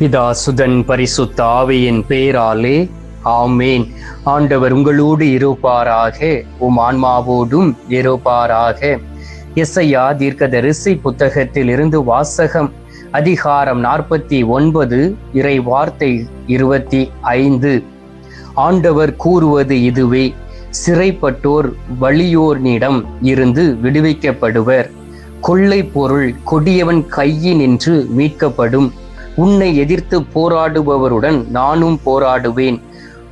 பிதாசுதன் பரிசுத்த ஆவியின் பேராலே ஆமேன். ஆண்டவர் உங்களோடு இருப்பாராக உம் ஆன்மாவோடும் இருப்பாராக. இசையா தீர்க்கதரிசி புத்தகத்தில் இருந்து வாசகம் அதிகாரம் நாற்பத்தி ஒன்பது இறை வார்த்தை இருபத்தி ஐந்து. ஆண்டவர் கூறுவது இதுவே சிறைப்பட்டோர் வலியோர்னிடம் இருந்து விடுவிக்கப்படுவர். கொள்ளை பொருள் கொடியவன் கையினின்று மீட்கப்படும். உன்னை எதிர்த்து போராடுபவருடன் நானும் போராடுவேன்.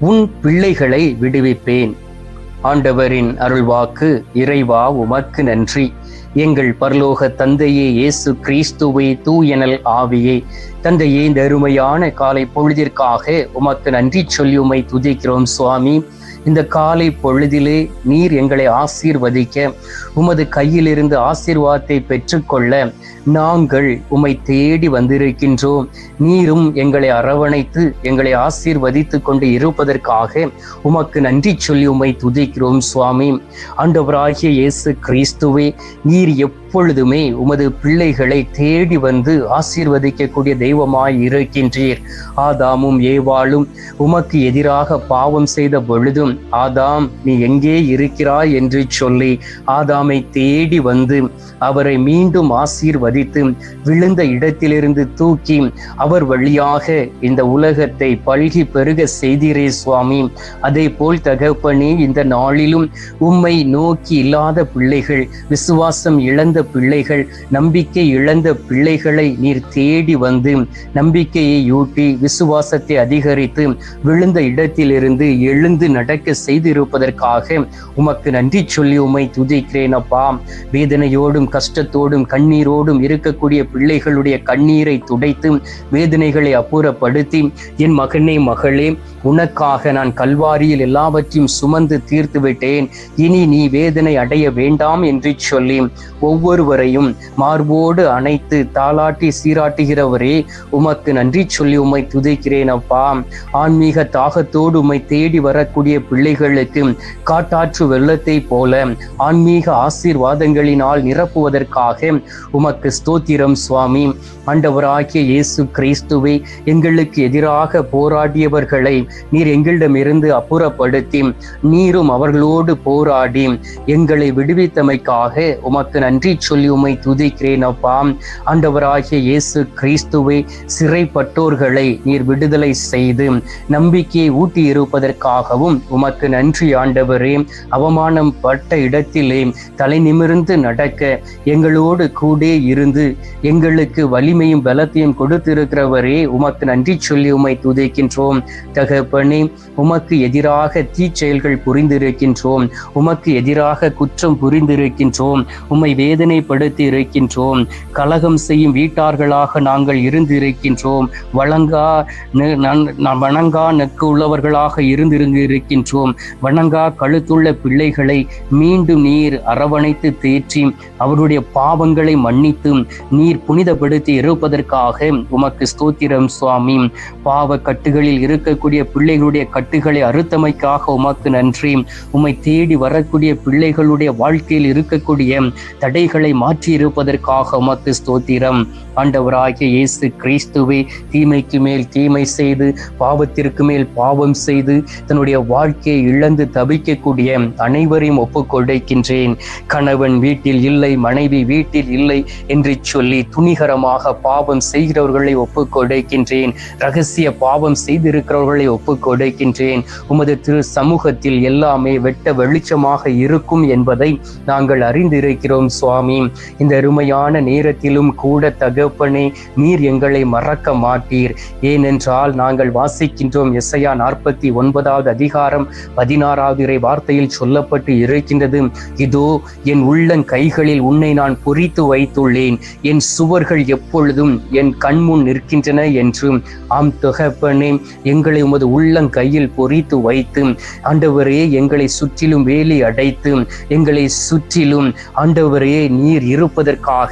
உன் பிள்ளைகளை விடுவிப்பேன். ஆண்டவரின் அருள்வாக்கு இறைவா உமக்கு நன்றி. எங்கள் பரலோக தந்தையே இயேசு கிறிஸ்துவை தூயனல் ஆவியே. தந்தையே இந்த அருமையான காலை பொழுதிற்காக உமக்கு நன்றி சொல்லி உமை துதிக்கிறோம் சுவாமி. இந்த காலை பொழுதிலே நீர் எங்களை ஆசீர்வதிக்க உமது கையிலிருந்து ஆசீர்வாதத்தை பெற்றுக்கொள்ள நாங்கள் உம்மை தேடி வந்திருக்கின்றோம். நீரும் எங்களை அரவணைத்து எங்களை ஆசீர்வதித்து கொண்டு இருப்பதற்காக உமக்கு நன்றி சொல்லி உம்மை துதிக்கிறோம் சுவாமி. ஆண்டவராகிய இயேசு கிறிஸ்துவே நீர் எப்பொழுதுமே உமது பிள்ளைகளை தேடி வந்து ஆசீர்வதிக்கக்கூடிய தெய்வமாய் இருக்கின்றீர். ஆதாமும் ஏவாளும் உமக்கு எதிராக பாவம் செய்த பொழுதும் ஆதாம் நீ எங்கே இருக்கிறாய்? என்று சொல்லி ஆதாமை தேடி வந்து அவரை மீண்டும் ஆசீர்வதித்து விழுந்த இடத்திலிருந்து தூக்கி அவர் வழியாக இந்த உலகத்தை பல்கி பெருக செய்தீரே சுவாமி. அதே போல் தகப்பனே இந்த நாளிலும் உம்மை நோக்கி இல்லாத பிள்ளைகள் விசுவாசம் இழந்த பிள்ளைகள் நம்பிக்கை இழந்த பிள்ளைகளை நீர் தேடி வந்து நம்பிக்கையை ஊட்டி விசுவாசத்தை அதிகரித்து விழுந்த இடத்திலிருந்து எழுந்து நடக்க செய்திருப்பதற்காக உமக்கு நன்றி சொல்லி உமை துதிக்கிறேன் அப்பா. வேதனையோடும் கஷ்டத்தோடும் கண்ணீரோடும் இருக்கக்கூடிய பிள்ளைகளுடைய கண்ணீரை துடைத்து வேதனைகளை அப்புறப்படுத்தி என் மகனே மகளே உனக்காக நான் கல்வாரியில் எல்லாவற்றையும் சுமந்து தீர்த்து விட்டேன் இனி நீ வேதனை அடைய வேண்டாம் என்று சொல்லி ஒவ்வொரு ஒவ்வொருவரையும் மார்போடு அணைத்து தாளாட்டி சீராட்டுகிறவரே உமக்கு நன்றி சொல்லி உம்மை துதிக்கிறேன் அப்பா. ஆன்மீக தாகத்தோடு உம்மை தேடி வரக்கூடிய பிள்ளைகளுக்கு காட்டாற்று வெள்ளத்தை போல ஆன்மீக ஆசீர்வாதங்களினால் நிரப்புவதற்காக உமக்கு ஸ்தோத்திரம் சுவாமி. ஆண்டவராகிய இயேசு கிறிஸ்துவை எங்களுக்கு எதிராக போராடியவர்களை நீர் எங்களிடமிருந்து அப்புறப்படுத்தி நீரும் அவர்களோடு போராடி எங்களை விடுவித்தமைக்காக உமக்கு நன்றி சொல்லி உமை துதிக்கிறேன் அப்பா ஆண்டவராகிய இயேசு கிறிஸ்துவை சிறைப்பட்டோர்களை நீர் விடுதலை செய்து நம்பிக்கையை ஊட்டி இருப்பதற்காகவும் உமக்கு நன்றி ஆண்டவரே. அவமானம் பட்ட இடத்திலே தலை நிமிர்ந்து நடக்க எங்களோடு கூட இருந்து எங்களுக்கு வலிமையும் பலத்தையும் கொடுத்திருக்கிறவரே உமக்கு நன்றி சொல்லி உமை துதிக்கின்றோம். தகப்பனே உமக்கு எதிராக தீச்செயல்கள் புரிந்திருக்கின்றோம். உமக்கு எதிராக குற்றம் புரிந்திருக்கின்றோம். உம்மை வேதனைப்படுத்தி இருக்கின்றோம் கலகம் செய்யும் வீட்டார்களாக நாங்கள் இருந்து இருக்கின்றோம் வழங்கா நெ- வணங்கா நக்கு உள்ளவர்களாக இருந்திருந்து இருக்கின்றோம் வணங்கா கழுத்துள்ள பிள்ளைகளை மீண்டும் நீர் அரவணைத்து தேற்றி அவருடைய பாவங்களை மன்னித்து நீர் புனிதப்படுத்தி இருப்பதற்காக உமக்கு ஸ்தோத்திரம் சுவாமி. பாவ கட்டுகளில் இருக்கக்கூடிய பிள்ளைகளுடைய கட்டுகளை அறுத்தமைக்காக உமக்கு நன்றி. உம்மை தேடி வரக்கூடிய பிள்ளைகளுடைய வாழ்க்கையில் இருக்கக்கூடிய தடைகள் மாற்றி இருப்பதற்காக உமக்கு ஸ்தோத்திரம். ஆண்டவராகிய இயேசு கிறிஸ்துவே தீமைக்கு மேல் தீமை செய்து பாவத்திற்கு மேல் பாவம் செய்து தன்னுடைய வாழ்க்கையை இழந்து தவிக்கக்கூடிய அனைவரையும் ஒப்புக்கொடுக்கின்றேன் கணவன் வீட்டில் இல்லை மனைவி வீட்டில் இல்லை என்று சொல்லி துணிகரமாக பாவம் செய்கிறவர்களை ஒப்புக்கொடுக்கின்றேன் ரகசிய பாவம் செய்திருக்கிறவர்களை ஒப்புக்கொடுக்கின்றேன் உமது திரு சமூகத்தில் எல்லாமே வெட்ட வெளிச்சமாக இருக்கும் என்பதை நாங்கள் அறிந்திருக்கிறோம் சுவாமி. சுவாமி இந்த அருமையான நேரத்திலும் கூட தகப்பனே நீர் எங்களை மறக்க மாட்டீர். ஏனென்றால் நாங்கள் வாசிக்கின்றோம் எஸ்ஐயா நாற்பத்தி ஒன்பதாவது அதிகாரம் பதினாறாவது இறை வார்த்தையில் சொல்லப்பட்டு இருக்கின்றது. இதோ என் உள்ளங் கைகளில் உன்னை நான் பொறித்து வைத்துள்ளேன். என் சுவர்கள் எப்பொழுதும் என் கண்முன் நிற்கின்றன என்று. ஆம் தொகப்பனே எங்களை உமது உள்ளங்கையில் பொறித்து வைத்து ஆண்டவரே எங்களை சுற்றிலும் வேலி அடைத்து எங்களை சுற்றிலும் ஆண்டவரே நீர் இருப்பதற்காக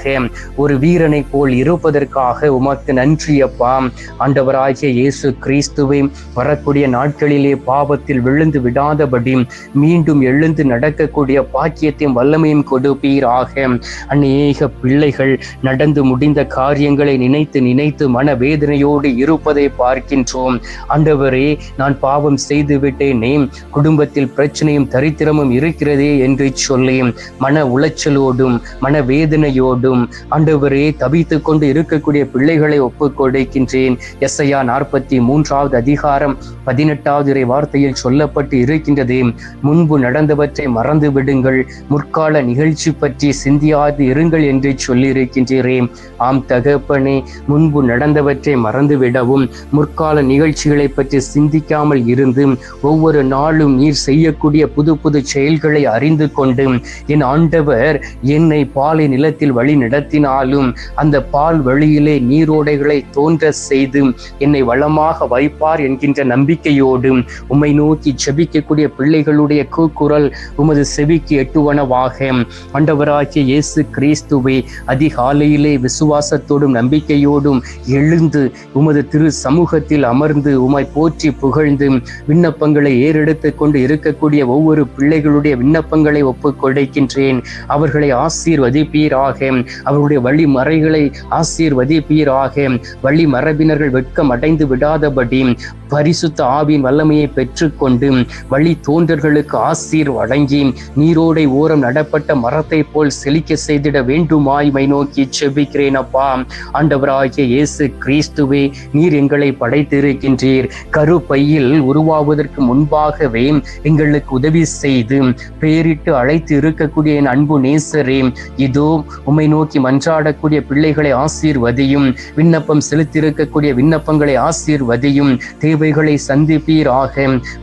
ஒரு வீரனை போல் இருப்பதற்காக உமக்கு நன்றி அப்பா. ஆண்டவராகிய இயேசு கிறிஸ்துவை வரக்கூடிய நாட்களிலே பாவத்தில் விழுந்து விடாதபடி மீண்டும் எழுந்து நடக்கக்கூடிய பாக்கியத்தையும் வல்லமையும் கொடுப்பீராக. அநேக பிள்ளைகள் நடந்து முடிந்த காரியங்களை நினைத்து நினைத்து மனவேதனையோடு இருப்பதை பார்க்கின்றோம். ஆண்டவரே நான் பாவம் செய்து விட்டேனே குடும்பத்தில் பிரச்சனையும் தரித்திரமும் இருக்கிறதே என்று சொல்லி மன உளைச்சலோடும் மனவேதனையோடும் ஆண்டவரே தவித்து கொண்டு இருக்கக்கூடிய பிள்ளைகளை ஒப்புக் கொடுக்கின்றேன் எஸ்ஐயா நாற்பத்தி மூன்றாவது அதிகாரம் பதினெட்டாவது இறை வார்த்தையில் சொல்லப்பட்டு இருக்கின்றது முன்பு நடந்தவற்றை மறந்து விடுங்கள் முற்கால நிகழ்ச்சி பற்றி சிந்தியாது இருங்கள் என்று சொல்லியிருக்கின்றேன் ஆம் தகப்பனே முன்பு நடந்தவற்றை மறந்துவிடவும் முற்கால நிகழ்ச்சிகளை பற்றி சிந்திக்காமல் இருந்து ஒவ்வொரு நாளும் நீர் செய்யக்கூடிய புது புது செயல்களை அறிந்து கொண்டு என் ஆண்டவர் என்னை உன்னை பாலை நிலத்தில் வழி நடத்தினாலும் அந்த பால் வழியிலே நீரோடைகளை தோன்ற செய்து என்னை வளமாக வைப்பார் என்கின்ற நம்பிக்கையோடு உம்மை நோக்கி ஜபிக்கக்கூடிய பிள்ளைகளுடைய கூக்குரல் உமது செவிக்கு எட்டுவனவாக. ஆண்டவராகிய இயேசு கிறிஸ்துவை அதிகாலையிலே விசுவாசத்தோடும் நம்பிக்கையோடும் எழுந்து உமது திரு சமூகத்தில் அமர்ந்து உமை போற்றி புகழ்ந்து விண்ணப்பங்களை ஏறெடுத்து கொண்டு இருக்கக்கூடிய ஒவ்வொரு பிள்ளைகளுடைய விண்ணப்பங்களை ஒப்புக் கொடுக்கின்றேன். அவர்களை ஆசீர்வதிப்பீராக அவருடைய வழிமறைகளை ஆசீர்வதிப்பீராக வழி மரபினர்கள் வெட்கம் அடைந்து விடாதபடி பரிசுத்த ஆவியின் வல்லமையை பெற்றுக்கொண்டு வழி தோன்றர்களுக்கு ஆசீர் வழங்கி நீரோடை ஓரம் நடப்பட்ட மரத்தை போல் செழிக்க செய்திட வேண்டுமாய் மை நோக்கி செபிக்கிறேன் அப்பா. ஆண்டவராகிய இயேசு கிறிஸ்துவே நீர் எங்களை படைத்திருக்கின்றீர். கருப்பையில் உருவாவதற்கு முன்பாகவே எங்களுக்கு உதவி செய்து பேரிட்டு அழைத்து இருக்கக்கூடிய என் அன்பு நேசரே இதோ உம்மை நோக்கி மன்றாடக்கூடிய பிள்ளைகளை ஆசீர்வதியும் விண்ணப்பம் செலுத்தியிருக்கக்கூடிய விண்ணப்பங்களை ஆசீர்வதியும். தேவைகளை சந்திப்பீராக.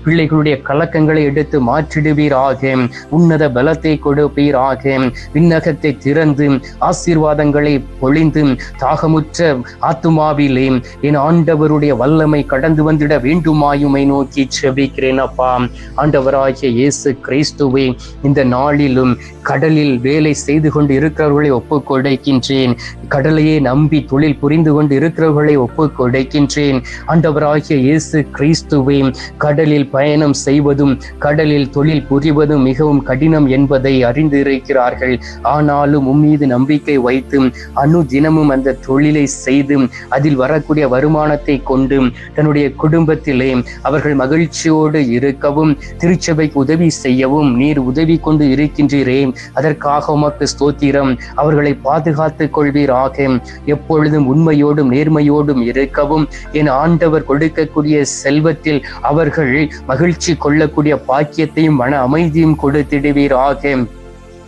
பிள்ளைகளுடைய கலக்கங்களை எடுத்து மாற்றிடுவீராக. உன்னத பலத்தை கொடுப்பீராக. விண்ணகத்தை திறந்து ஆசீர்வாதங்களை பொழிந்து தாகமுற்ற ஆத்துமாவிலே என் ஆண்டவருடைய வல்லமை கடந்து வந்திட வேண்டுமாயுமை நோக்கி செபிக்கிறேன் அப்பா. ஆண்டவராகிய இயேசு கிறிஸ்துவை இந்த நாளிலும் கடலில் வேலை செய்து செய்து கொண்டு இருக்கிறவர்களை ஒப்புக் கொடுக்கின்றேன். கடலையே நம்பி தொழில் புரிந்து கொண்டு இருக்கிறவர்களை ஒப்புக் கொடுக்கின்றேன். ஆண்டவராகிய இயேசு கிறிஸ்துவை கடலில் பயணம் செய்வதும் கடலில் தொழில் புரிவதும் மிகவும் கடினம் என்பதை அறிந்து இருக்கிறார்கள் ஆனாலும் உம்மீது நம்பிக்கை வைத்து அணு தினமும் அந்த தொழிலை செய்து அதில் வரக்கூடிய வருமானத்தை கொண்டு தன்னுடைய குடும்பத்திலே அவர்கள் மகிழ்ச்சியோடு இருக்கவும் திருச்சபைக்கு உதவி செய்யவும் நீர் உதவி கொண்டு இருக்கின்றீரே. அதற்காக உமக்கு ஸ்தோத்திரம். அவர்களை பாதுகாத்துக் கொள்வீராக. எப்பொழுதும் உண்மையோடும் நேர்மையோடும் இருக்கவும். என் ஆண்டவர் கொடுக்கக்கூடிய செல்வத்தில் அவர்கள் மகிழ்ச்சி கொள்ளக்கூடிய பாக்கியத்தையும் மன அமைதியும் கொடுத்திடுவீராக.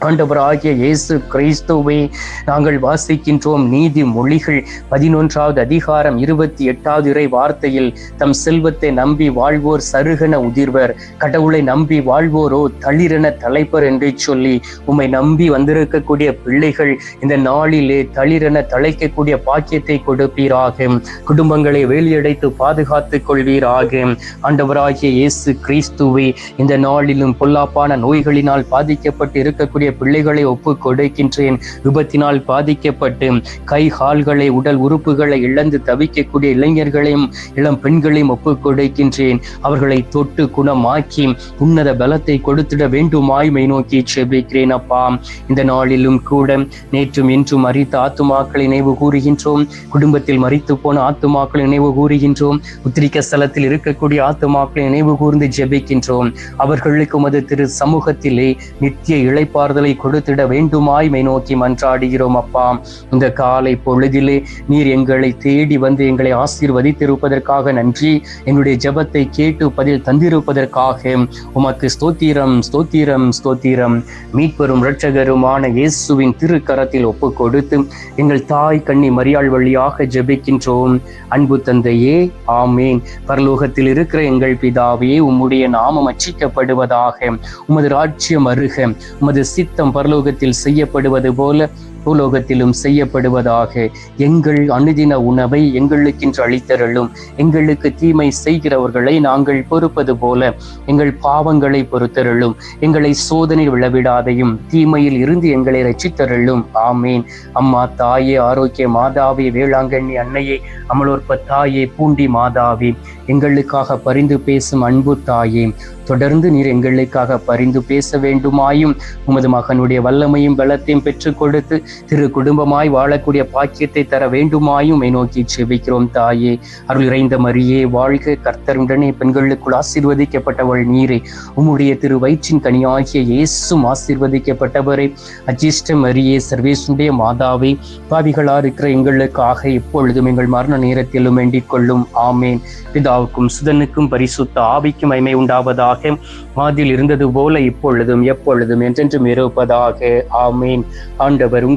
ஆண்டவராகிய இயேசு கிறிஸ்துவை நாங்கள் வாசிக்கின்றோம். நீதி மொழிகள் பதினொன்றாவது அதிகாரம் இருபத்தி எட்டாவது இறை வார்த்தையில் தம் செல்வத்தை நம்பி வாழ்வோர் சருகன உதிர்வர். கடவுளை நம்பி வாழ்வோரோ தளிரென தலைப்பர் என்று சொல்லி உம்மை நம்பி வந்திருக்கக்கூடிய பிள்ளைகள் இந்த நாளிலே தளிரென தலைக்கக்கூடிய பாக்கியத்தை கொடுப்பீராக. குடும்பங்களை வேலியடைத்து பாதுகாத்துக் கொள்வீராக. ஆண்டவராகிய இயேசு கிறிஸ்துவை இந்த நாளிலும் பொல்லாப்பான நோய்களினால் பாதிக்கப்பட்டு இருக்கக்கூடிய பிள்ளைகளை ஒப்பு கொடுக்கின்றேன். விபத்தினால் பாதிக்கப்பட்டு கை கால்களை உடல் உறுப்புகளை இழந்து தவிக்கக்கூடிய இளைஞர்களையும் இளம் பெண்களையும் ஒப்பு கொடுக்கின்றேன். அவர்களை தொட்டு குணமாக்கி உன்னத பலத்தை கொடுத்திட வேண்டுமாய்மை நோக்கி செபிக்கிறேன் அப்பா. இந்த நாளிலும் கூட நேற்றும் இன்றும் மறித்த ஆத்துமாக்களை நினைவு கூறுகின்றோம். குடும்பத்தில் மறித்து போன ஆத்துமாக்களை நினைவு கூறுகின்றோம். உத்திரிக்க ஸ்தலத்தில் இருக்கக்கூடிய ஆத்துமாக்களை நினைவு கூர்ந்து ஜெபிக்கின்றோம். அவர்களுக்கு உமது திரு சமூகத்திலே நித்திய இழைப்பார் ஆறுதலை கொடுத்திட வேண்டுமாய்மை நோக்கி மன்றாடுகிறோம் அப்பா. இந்த காலை பொழுதிலே நீர் எங்களை தேடி வந்து எங்களை ஆசீர்வதித்திருப்பதற்காக நன்றி. என்னுடைய ஜபத்தை கேட்டு பதில் தந்திருப்பதற்காக உமக்கு ஸ்தோத்திரம் ஸ்தோத்திரம் ஸ்தோத்திரம். மீட்பெரும் இரட்சகருமான இயேசுவின் திருக்கரத்தில் ஒப்பு கொடுத்து எங்கள் தாய் கண்ணி மரியாள் வழியாக ஜெபிக்கின்றோம். அன்பு தந்தையே ஆமேன். பரலோகத்தில் இருக்கிற எங்கள் பிதாவே உம்முடைய நாமம் அச்சிக்கப்படுவதாக உமது ராஜ்யம் அருக உமது சித்தம் பரலோகத்தில் செய்யப்படுவது போல பூலோகத்திலும் செய்யப்படுவதாக எங்கள் அனுதின உணவை எங்களுக்கென்று அளித்தருளும். எங்களுக்கு தீமை செய்கிறவர்களை நாங்கள் பொறுப்பது போல எங்கள் பாவங்களை பொறுத்தருளும். எங்களை சோதனை விழவிடாதையும் தீமையில் இருந்து எங்களை ரச்சித்தருளும் ஆமேன். அம்மா தாயே ஆரோக்கிய மாதாவே வேளாங்கண்ணி அன்னையே அமலோற்ப தாயே பூண்டி மாதாவே எங்களுக்காக பரிந்து பேசும் அன்பு தாயே தொடர்ந்து நீர் எங்களுக்காக பரிந்து பேச வேண்டுமாயும் உமது மகனுடைய வல்லமையும் பலத்தையும் பெற்றுக் கொடுத்து திரு குடும்பமாய் வாழக்கூடிய பாக்கியத்தை தர வேண்டுமாயும் நோக்கி செவிக்கிறோம் தாயே. அருள் இறைந்த மரியே வாழ்க கர்த்தருடனே பெண்களுக்குள் ஆசீர்வதிக்கப்பட்டவள் நீரே. உம்முடைய திரு வயிற்றின் கனியாகிய இயேசும் ஆசீர்வதிக்கப்பட்டவரே. அஜிஷ்ட மரியே சர்வேசுடைய மாதாவே பாவிகளா இருக்கிற எங்களுக்காக இப்பொழுதும் எங்கள் மரண நேரத்திலும் வேண்டிக் கொள்ளும். ஆமேன். பிதாவுக்கும் சுதனுக்கும் பரிசுத்த ஆவிக்கும் மைமை உண்டாவதாக. மாதில் இருந்தது போல இப்பொழுதும் எப்பொழுதும் என்றென்றும் இருப்பதாக. ஆமேன். ஆண்டவர்